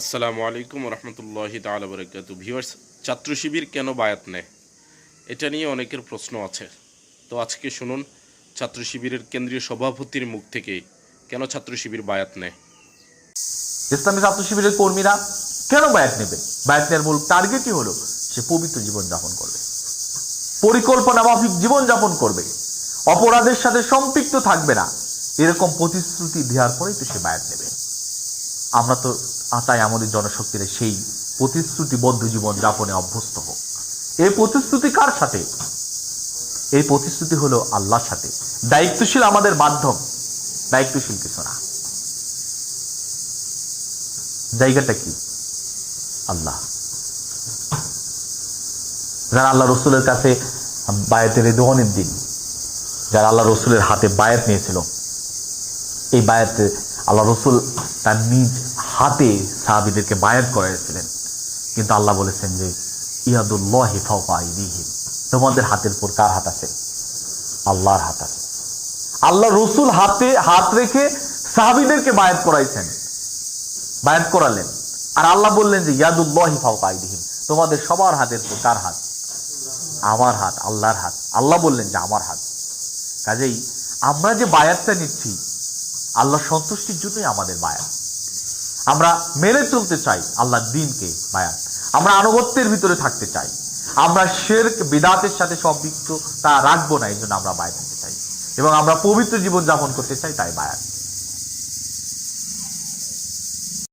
আসসালামু আলাইকুম রহমতুল্লাহ তালা বরকাত। ভিউয়ার্স, ছাত্র শিবির কেন বায়াত নেয়? এটা নিয়ে অনেকের প্রশ্ন আছে। তো আজকে শুনুন, ছাত্র শিবিরের কেন্দ্রীয় সভাপতির মুখ থেকে কেন ছাত্র শিবির বায়াত নেয়? ইসলামী ছাত্র শিবিরের কর্মীরা কেন বায়াত নেবে? বায়াত নেওয়ার মূল টার্গেটই হলো সে পবিত্র জীবনযাপন করবে। পরিকল্পনা মাফিক জীবন যাপন করবে। অপরাধের সাথে সম্পৃক্ত থাকবে না। এরকম প্রতিশ্রুতি দেওয়ার পরেই তো সে বায়াত নেবে। আমরা তো আতায় আমাদের জনশক্তিরা সেই প্রতিশ্রুতিবদ্ধ জীবন যাপনে অভ্যস্ত হোক। এই প্রতিশ্রুতি কার সাথে? এই প্রতিশ্রুতি হলো আল্লাহর সাথে। দায়িত্বশীল আমাদের মাধ্যম। দায়িত্বশীল কিছু না। জায়গাটা কি? আল্লাহ। যারা আল্লাহ রসুলের কাছে বায়াতের দোহনের দিন, যারা আল্লাহ রসুলের হাতে বায়াত নিয়েছিল, এই বায়াতে আল্লাহ রসুল তার নিজ হাতে সাহাবিদেরকে বায়াত করেছিলেন। কিন্তু আল্লাহ বলেছেন যে, ইয়াদুল্লাহ হিফাইদিহিম তোমাদের হাতের উপর কার হাত আছে? আল্লাহর হাত আছে। আল্লাহ রসুল হাতে হাত রেখে সাহাবিদেরকে বায়াত করাইছেন। বায়াত করালেন। আর আল্লাহ বললেন যে, ইয়াদুল্লাহি ফাওকাইদিহিম তোমাদের সবার হাতের উপর কার হাত? আমার হাত, আল্লাহর হাত। আল্লাহ বললেন যে, আমার হাত। কাজেই আমরা যে বায়াতটা নিচ্ছি, আল্লাহ সন্তুষ্টির জন্যই আমাদের বায়াত। আমরা মেনে চলতে চাই আল্লাহ দিনকে মায়া আমরা আনুগত্যের ভিতরে থাকতে চাই। আমরা শের বিদাতের সাথে সম্পৃক্ত তা রাখব না, এই জন্য আমরা বায়াত থাকতে চাই। এবং আমরা পবিত্র জীবন যাপন করতে চাই তাই বায়াত।